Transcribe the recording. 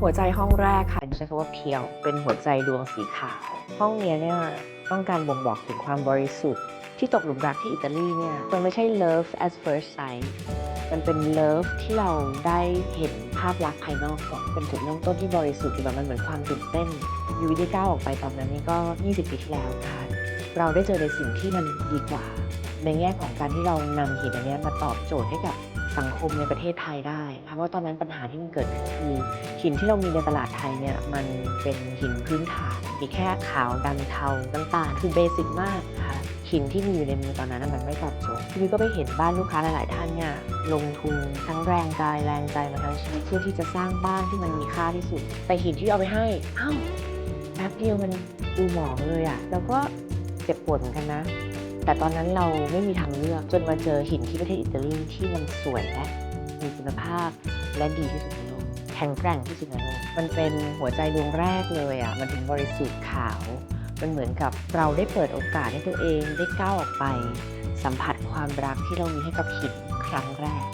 หัวใจห้องแรกค่ะใช้คำว่าเพียว เป็นหัวใจดวงสีขาว ห้องนี้เนี่ยต้องการบ่งบอกถึงความบริสุทธิ์ ที่ตกหลุมรักที่อิตาลีเนี่ยมันไม่ใช่ love at first sight มันเป็น love ที่เราได้เห็นภาพลักษณ์ภายนอกก่อนเป็นจุดเริ่มต้นที่บริสุทธิ์แบบมันเหมือนความตื่นเต้นยูวิได้ก้าวออกไปตอนนั้นนี่ก็ 20 ปีที่แล้วค่ะ เราได้เจอในสิ่งที่มันดีกว่า ในแง่ของการที่เรานำหินอันนี้มาตอบโจทย์ให้กับสังคมในประเทศไทยได้ เพราะว่าตอนนั้นปัญหาที่มันเกิดขึ้นคือหินที่เรามีในตลาดไทยเนี่ยมันเป็นหินพื้นฐาน มีแค่ขาวดำเทาน้ำตาลคือเบสิกมากค่ะหินที่มีอยู่ในมือตอนนั้นมันไม่ตอบโจทย์พี่ก็ไปเห็นบ้านลูกค้าหลาย ๆ ท่านเนี่ยลงทุนทั้งแรงกายแรงใจมาทั้งชีวิตเพื่อที่จะสร้างบ้านที่มันมีค่าที่สุด แต่หินที่เอาไปให้อ้าวแป๊บเดียวมันดูหมองเลยอะแล้วก็เจ็บปวดเหมือนกันนะ แต่ตอนนั้นเราไม่มีทางเลือกจนมาเจอหินที่ประเทศอิตาลีที่มันสวยและมีคุณภาพและดีที่สุดในโลกแข็งแกร่งที่สุดในโลกมันเป็นหัวใจดวงแรกเลยอะมันถึงบริสุทธิ์ขาว มันเหมือนกับเราได้เปิดโอกาสให้ตัวเองได้ก้าวออกไป สัมผัสความรักที่เรามีให้กับหินครั้งแรก